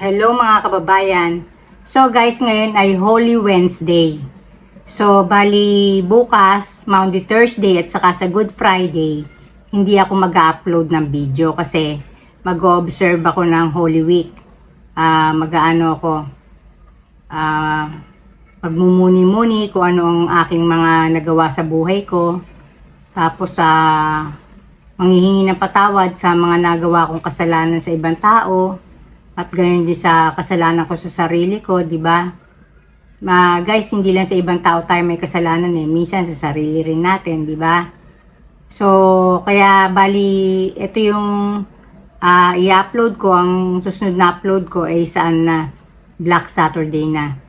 Hello mga kababayan. So guys, ngayon ay Holy Wednesday. So bali bukas, Monday, Thursday at saka sa Good Friday, hindi ako mag-upload ng video kasi mag-observe ako ng Holy Week. Ah, mag-aano ako. Ah, magmumuni-muni kung ano ang aking mga nagawa sa buhay ko. Tapos sa manghihingi ng patawad sa mga nagawa kong kasalanan sa ibang tao at ganyan din sa kasalanan ko sa sarili ko, di ba? Ma, guys, hindi lang sa ibang tao tayo may kasalanan eh. Minsan sa sarili rin natin, di ba? So, kaya bali, ito yung ah, i-upload ko, ang susunod na upload ko ay saan na Black Saturday na.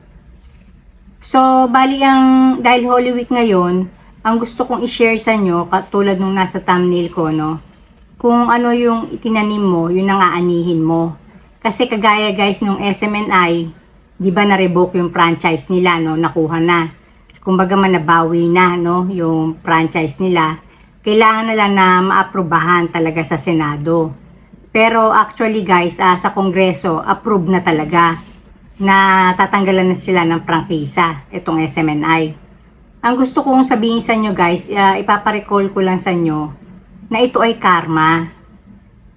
So, bali ang, dahil Holy Week ngayon, ang gusto kong i-share sa inyo, katulad nung nasa thumbnail ko, no? Kung ano yung itinanim mo, yun ang aanihin mo. Kasi kagaya guys nung SMNI, di ba na-revoke yung franchise nila, no? Nakuha na. Kumbaga man nabawi na, no? Yung franchise nila. Kailangan na lang na maaprubahan talaga sa Senado. Pero actually guys, ah, sa Kongreso, approve na talaga na tatanggalan na sila ng prangkisa, itong SMNI. Ang gusto kong sabihin sa inyo guys, uh, ipaparecall ko lang sa inyo na ito ay karma.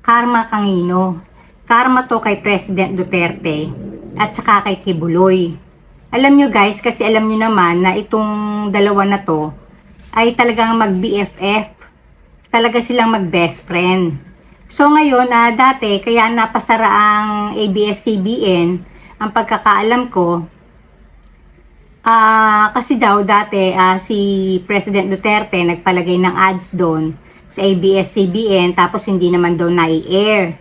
Karma kangino. Karma to kay President Duterte at saka kay Kibuloy. Alam nyo guys, kasi alam nyo naman na itong dalawa na to ay talagang mag-BFF. Talaga silang mag-best friend. So ngayon, ah, dati, kaya napasara ang ABS-CBN, ang pagkakaalam ko, Ah, kasi daw dati ah, si President Duterte nagpalagay ng ads doon sa ABS-CBN tapos hindi naman daw na-air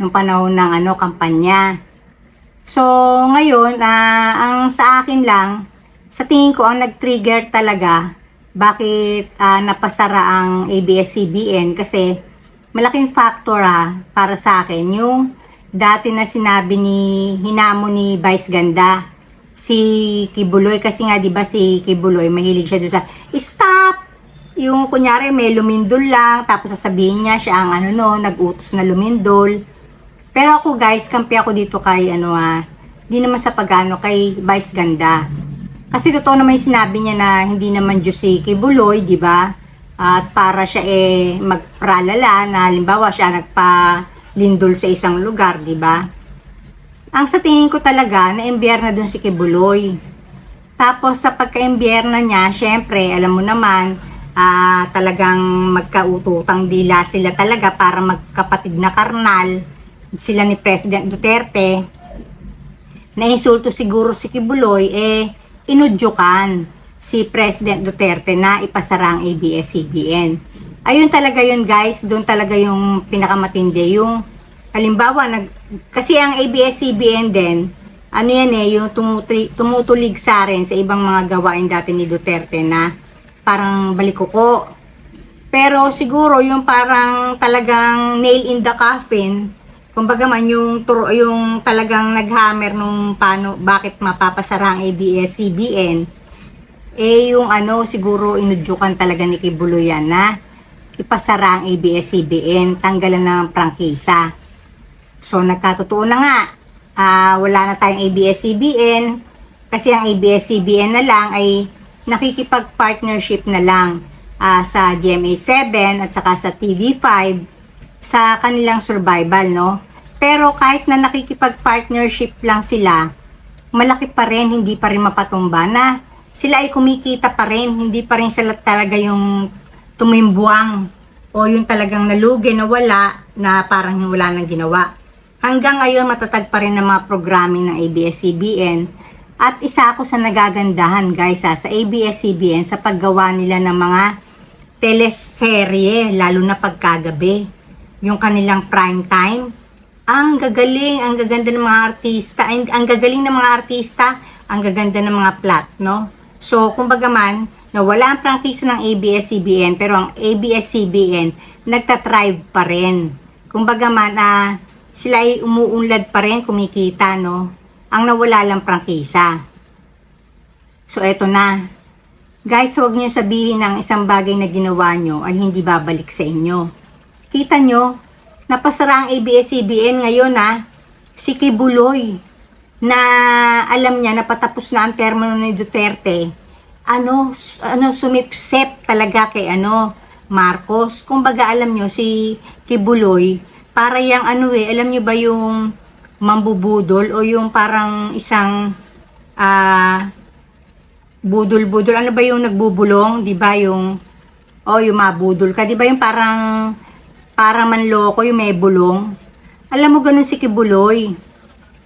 nung panahon ng ano kampanya. So, ngayon, ah, ang sa akin lang, sa tingin ko ang nag-trigger talaga bakit ah, napasara ang ABS-CBN kasi malaking factor ah, para sa akin. Yung dati na sinabi ni hinamo ni Vice Ganda si Kibuloy. Kasi nga 'di ba si Kibuloy mahilig siya doon sa stop! Yung kunyari may lumindol lang tapos sasabihin niya siya ang ano no nag-utos na lumindol pero ako guys kampi ako dito kay ano ah di naman sa pagano kay Vice Ganda kasi totoo naman yung sinabi niya na hindi naman Diyos si Kibuloy di ba at para siya eh magpralala na halimbawa siya nagpa lindol sa isang lugar di ba ang sa tingin ko talaga, na-embier na dun si Kibuloy. Tapos sa pagka-embier niya, syempre, alam mo naman, ah, talagang magkaututang dila sila talaga para magkapatid na karnal. Sila ni President Duterte. Na-insulto siguro si Kibuloy, eh, inudyukan si President Duterte na ipasara ang ABS-CBN. Ayun talaga yun guys, doon talaga yung pinakamatindi, yung Halimbawa, nag, kasi ang ABS-CBN din, ano yan eh, yung tumutri, tumutulig sa rin sa ibang mga gawain dati ni Duterte na parang balikuko. Pero siguro yung parang talagang nail in the coffin, kumbaga man yung, yung talagang naghammer nung paano, bakit mapapasara ang ABS-CBN, eh yung ano, siguro inudyukan talaga ni Kibuloyan na ipasara ang ABS-CBN, tanggalan ng prangkisa. So, nagkatotoo na nga. Ah, wala na tayong ABS-CBN. Kasi ang ABS-CBN na lang ay nakikipag-partnership na lang ah, sa GMA7 at saka sa TV5 sa kanilang survival, no? Pero kahit na nakikipag-partnership lang sila, malaki pa rin, hindi pa rin mapatumba na sila ay kumikita pa rin, hindi pa rin sila talaga yung tumimbuang o yung talagang nalugi na wala na parang wala nang ginawa. Hanggang ngayon matatag pa rin ang mga programming ng ABS-CBN at isa ako sa nagagandahan guys ha, sa ABS-CBN sa paggawa nila ng mga teleserye lalo na pagkagabi. Yung kanilang prime time. Ang gagaling, ang gaganda ng mga artista, ang, ang gagaling ng mga artista, ang gaganda ng mga plot, no? So, kumbaga man, na wala ang prangkisa ng ABS-CBN pero ang ABS-CBN nagtatrive pa rin. Kumbaga man, ah, sila ay umuunlad pa rin, kumikita, no? Ang nawala lang prangkisa. So, eto na. Guys, huwag niyo sabihin ng isang bagay na ginawa nyo ay hindi babalik sa inyo. Kita nyo, napasara ang ABS-CBN ngayon, ha? si Kibuloy na alam niya na patapos na ang termino ni Duterte, ano, ano sumipsep talaga kay ano, Marcos. Kumbaga alam niyo si Kibuloy, para yang ano eh, alam niyo ba yung mambubudol o yung parang isang ah budol-budol. Ano ba yung nagbubulong, 'di ba? Yung oh, yung mabudol ka, 'di ba? Yung parang parang manloko, yung may bulong. Alam mo ganun si Kibuloy.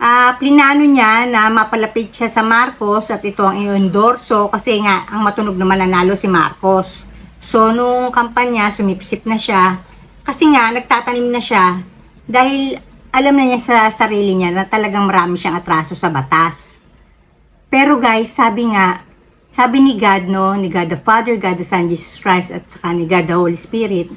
Ah, plinano niya na mapalapit siya sa Marcos at ito ang i-endorso kasi nga ang matunog naman nanalo si Marcos. So nung kampanya sumipsip na siya kasi nga nagtatanim na siya dahil alam na niya sa sarili niya na talagang marami siyang atraso sa batas. Pero guys, sabi nga, sabi ni God, no, ni God the Father, God the Son, Jesus Christ, at saka ni God the Holy Spirit,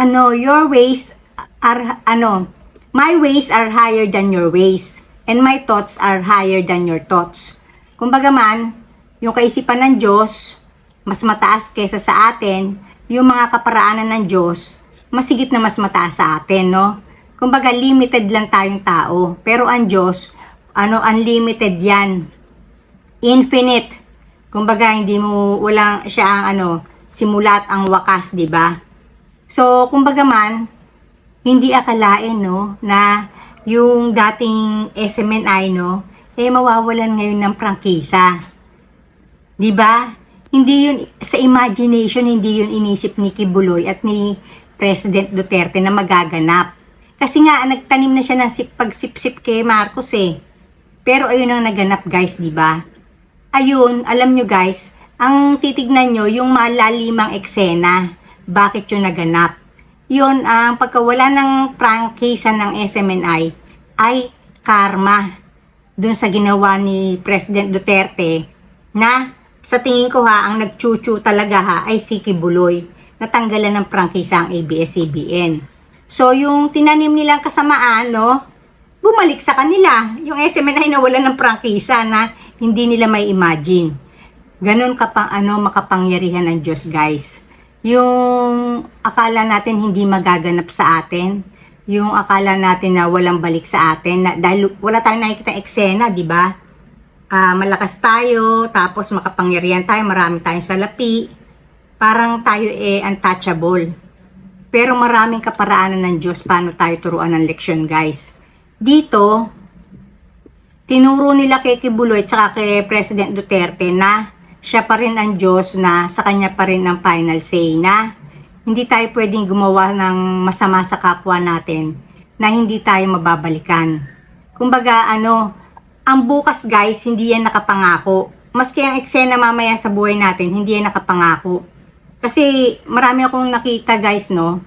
ano, your ways are, ano, my ways are higher than your ways, and my thoughts are higher than your thoughts. Kumbaga man, yung kaisipan ng Diyos, mas mataas kaysa sa atin, yung mga kaparaanan ng Diyos, masigit na mas mataas sa atin, no? Kumbaga, limited lang tayong tao. Pero ang Diyos, ano, unlimited yan. Infinite. Kumbaga, hindi mo, walang siya ang ano, simulat ang wakas, di ba? So, kumbaga man, hindi akalain, no, na yung dating SMNI, no, eh mawawalan ngayon ng prangkisa. Di ba? Hindi yun, sa imagination, hindi yun inisip ni Kibuloy at ni President Duterte na magaganap. Kasi nga, nagtanim na siya ng sip, pagsipsip kay Marcos eh. Pero ayun ang naganap guys, di ba? Ayun, alam nyo guys, ang titignan nyo, yung malalimang eksena, bakit yun naganap. Yun, ang pagkawala ng prangkisa ng SMNI ay karma dun sa ginawa ni President Duterte na sa tingin ko ha, ang nagchuchu talaga ha ay si Kibuloy. Natanggalan ng prangkisa ang ABS-CBN. So, yung tinanim nilang kasamaan, no, bumalik sa kanila. Yung SMNI nawala ng prangkisa na hindi nila may imagine. Ganon kapang ano, makapangyarihan ng Diyos, guys. Yung akala natin hindi magaganap sa atin, yung akala natin na walang balik sa atin, na, dahil wala tayong nakikita eksena, di ba? Ah, malakas tayo, tapos makapangyarihan tayo, marami tayong salapi, parang tayo eh untouchable. Pero maraming kaparaanan ng Diyos paano tayo turuan ng leksyon, guys. Dito, tinuro nila kay Kibuloy tsaka kay President Duterte na siya pa rin ang Diyos na sa kanya pa rin ang final say na hindi tayo pwedeng gumawa ng masama sa kapwa natin na hindi tayo mababalikan. Kumbaga, ano, ang bukas guys, hindi yan nakapangako. Maski ang eksena mamaya sa buhay natin, hindi yan nakapangako. Kasi marami akong nakita guys, no,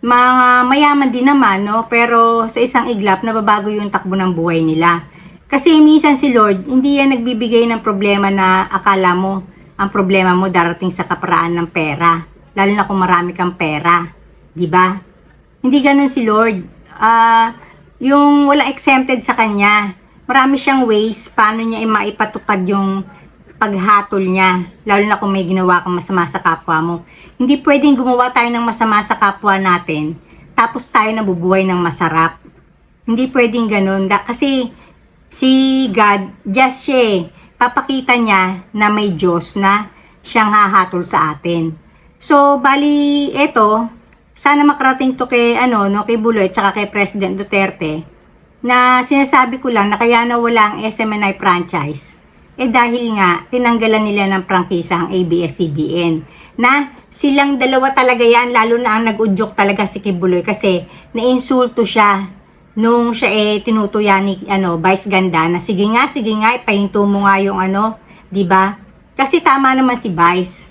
mga mayaman din naman, no? Pero sa isang iglap, nababago yung takbo ng buhay nila. Kasi minsan si Lord, hindi yan nagbibigay ng problema na akala mo, ang problema mo darating sa kaparaan ng pera. Lalo na kung marami kang pera. di ba? Hindi ganun si Lord. Ah, yung walang exempted sa kanya. Marami siyang ways paano niya maipatupad yung paghatol niya, lalo na kung may ginawa kang masama sa kapwa mo. Hindi pwedeng gumawa tayo ng masama sa kapwa natin, tapos tayo nabubuhay ng masarap. Hindi pwedeng ganun. Da- kasi si God, just siya. Papakita niya na may Diyos na siyang hahatol sa atin. So, bali, eto, sana makarating to kay, ano, no, kay Buloy, tsaka kay President Duterte, na sinasabi ko lang na kaya nawala ang SMNI franchise eh dahil nga tinanggalan nila ng prangkisa ang ABS-CBN na silang dalawa talaga yan lalo na ang nag-udyok talaga si Kibuloy kasi nainsulto siya nung siya eh tinutuya ni ano, Vice Ganda na sige nga, sige nga, ipahinto mo nga yung ano, 'di ba? Kasi tama naman si Vice.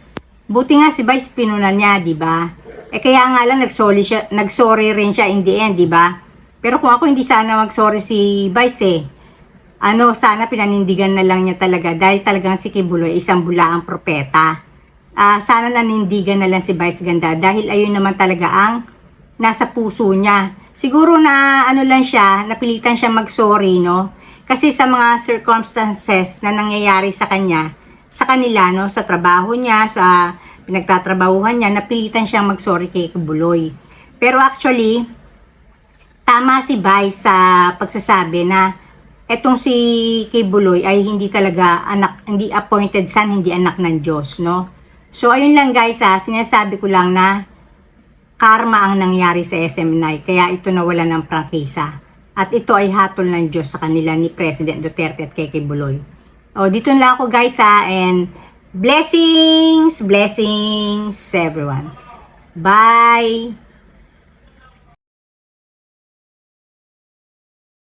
Buti nga si Vice pinunan niya, 'di ba? Eh kaya nga lang nagsorry siya, nagsorry rin siya in the end, 'di ba? Pero kung ako hindi sana magsorry si Vice eh, ano, sana pinanindigan na lang niya talaga dahil talagang si Kibuloy isang bulaang propeta. Ah, sana nanindigan na lang si Vice Ganda dahil ayun naman talaga ang nasa puso niya. Siguro na ano lang siya, napilitan siya mag-sorry, no? Kasi sa mga circumstances na nangyayari sa kanya, sa kanila, no, sa trabaho niya, sa pinagtatrabahuhan niya, napilitan siyang mag-sorry kay Kibuloy. Pero actually, tama si Vice sa pagsasabi na etong si Kay Buloy ay hindi talaga anak, hindi appointed son, hindi anak ng Diyos, no? So, ayun lang guys ha, sinasabi ko lang na karma ang nangyari sa SM9, kaya ito nawala ng prangkisa. At ito ay hatol ng Diyos sa kanila ni President Duterte at kay Kay Buloy. O, dito na ako guys ha, and blessings, blessings everyone. Bye!